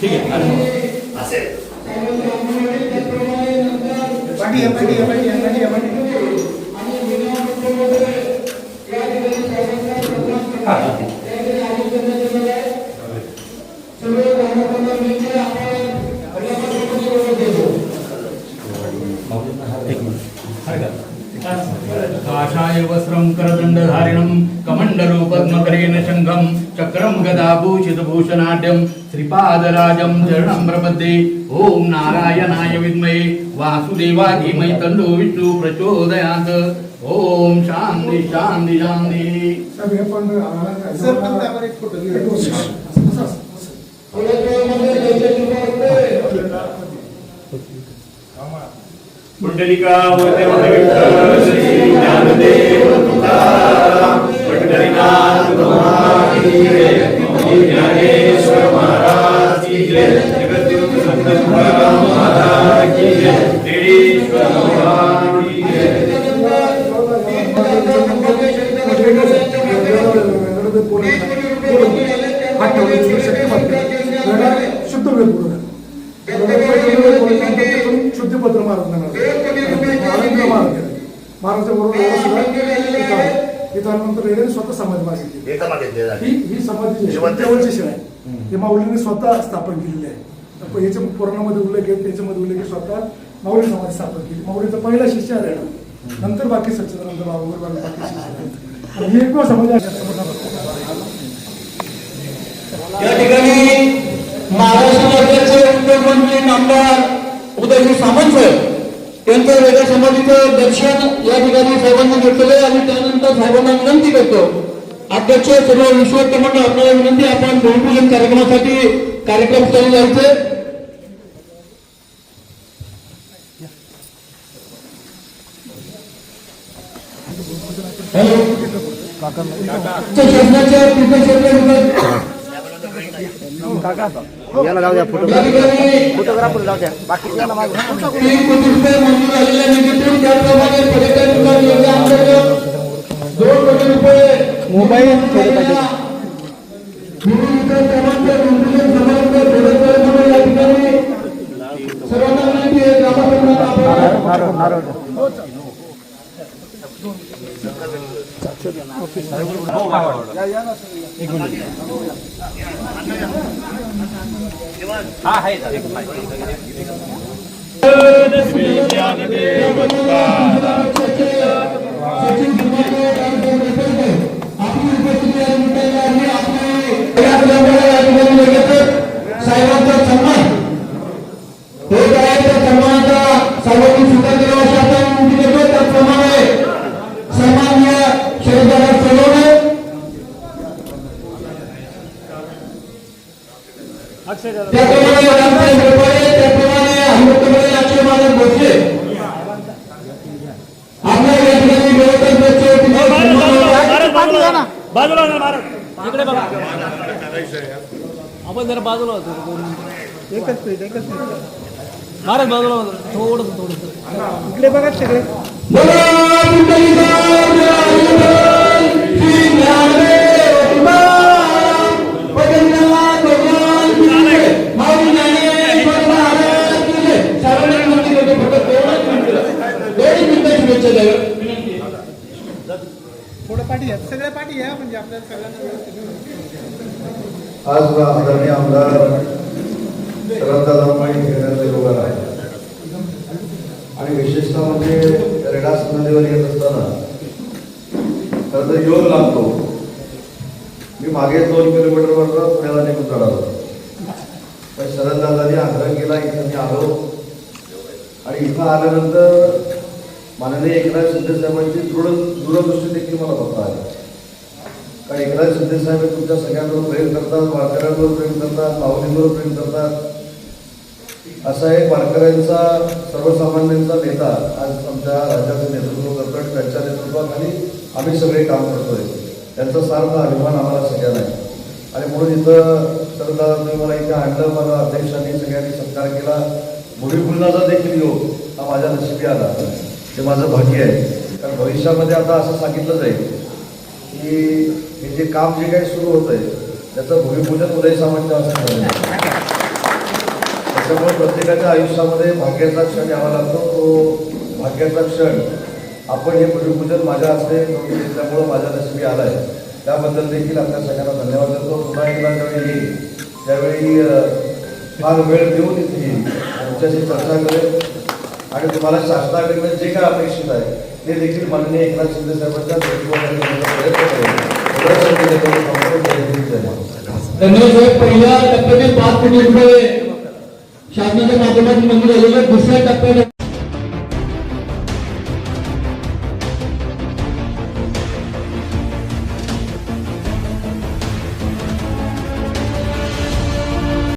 ठीक आहे, पाठी आहे, काषाय वस्त्रं करदण्डधारिणं कमण्डलो पद्मकरेण शङ्खं चक्रं गदाभूषितभूषणाढ्यं श्रीपादराजं चरणं प्रपद्ये। ॐ नारायणाय विद्महे वासुदेवाय धीमहि तन्नो विष्णु प्रचोदयात्। ॐ शान्ति शान्ति सर, पण त्यावर एक फोटो पुंडलिका विठ्ठल श्री ज्ञानदेव तुकाराम पंढरीनाथ महाराज की जय. ज्ञानेश्वर महाराज की जय जगद्गुरु संत तुकाराम महाराज की जय देडेश्वर महाराज की जय महाराष्ट्र बरोबर रेड्याने स्वतः समाधी मागितली एका ही ही समाधी जी आहे, हे माऊलीने स्वतः स्थापन केलेली आहे याच्या पुराणामध्ये उल्लेख आहे त्याच्यामध्ये उल्लेख स्वतः माऊली समाधी स्थापन केली माऊलीचा पहिला शिष्य आहे रेडा नंतर बाकी सच्चिदानंद बाबा बाकी शिष्य आहेत. आणि ही एकमेव समाधी या ठिकाणी महाराष्ट्र राज्याचे उपमुख्यमंत्री नामदार उदयजी सामंत साहेब यांचं वेगळ्या समाधीचं दर्शन या ठिकाणी साहेबांना घेतलेलं आहे आणि त्यानंतर साहेबांना विनंती करतो. अध्यक्ष सर्व विश्वस्त मंडळ आपल्याला विनंती आपण भूमिपूजन कार्यक्रमासाठी कार्यक्रम स्थळी जायचे हॅलो? शासनाच्या याला जाऊ द्या फोटो या ठिकाणी फोटोग्राफर जाऊ द्या. बाकी कोटी रुपये मोबाईल. सर्वांना विनंती आहे आपली आपण साहेबांचा सन्मान हे काय त्या सन्मानाचा सर्वांनी स्वीकार केला अशी आपण विनंती करतो त्याचप्रमाणे सन्मान्य शरददादा सलोने त्याप्रमाणे रामसाहेब रेपाळे त्याप्रमाणे हनुमंतकडे अक्षय मानव भोसले आपल्या या ठिकाणी व्यवस्थापन बाजूला ना महाराज इकडे बघा आपण जरा बाजूला होतो. दोन एकच मिनिट एकच मिनिट महाराज बाजूला होतो थोडस थोडस इकडे बघा सगळे पाठी आहे. सगळ्या पाठी म्हणजे आपल्याला सगळ्यांना आज आदरणीय आमदार शरददादा माळी घेण्याचा योग आहे आणि विशेषतः म्हणजे रेडास नदीवर येत असताना खरं तर योग लागतो. मी मागे दोन किलोमीटरवर पुण्याला निघून चढालो पण शरददादांनी आग्रह केला इथं मी आलो. आणि इथं आल्यानंतर माननीय एकनाथ शिंदे साहेबांची दृढ दूरदृष्टी देखील मला बघता आली. कारण एकनाथ शिंदे साहेब तुमच्या सगळ्यांवर प्रेम करतात वारकऱ्यांवर प्रेम करतात माऊलींवर प्रेम करतात? असा एक वारकऱ्यांचा सर्वसामान्यांचा नेता आज आमच्या राज्याचं नेतृत्व करतो आणि त्यांच्या नेतृत्वाखाली आम्ही सगळे काम करतोय. त्यांचा सार्थ अभिमान आम्हाला सगळ्यांना आहे. आणि म्हणून इथं सरदार तुम्ही मला इथे आणलं मला अध्यक्षांनी सगळ्यांनी सत्कार केला. भूमिपूजनाचा देखील योग हा माझ्या नशिबी आला ते माझं भाग्य आहे. कारण भविष्यामध्ये आता असं सांगितलं जाईल की हे जे काम जे काही सुरू होत आहे त्याचं भूमिपूजन उदय सामंत असं ठरलं त्याच्यामुळे प्रत्येकाच्या आयुष्यामध्ये भाग्याचा क्षण यावा लागतो. तो भाग्याचा क्षण आपण हे भूमिपूजन माझ्या हस्ते करून घेतल्यामुळं माझ्या नशिबी आला आहे त्याबद्दल देखील आपल्या सगळ्यांना धन्यवाद देतो. पुन्हा एकदा ज्यावेळी येईल त्यावेळी फार वेळ देऊन इथे येईल. तुमच्याशी चर्चा करेल. आणि तुम्हाला शासनाकडनं जे काय अपेक्षित आहे ते देखील माननीय एकनाथ शिंदे साहेबांच्या पहिल्या टप्प्यातील पाच कोटी रुपये शासनाच्या माध्यमातून मंजूर झालेले दुसऱ्या टप्प्यात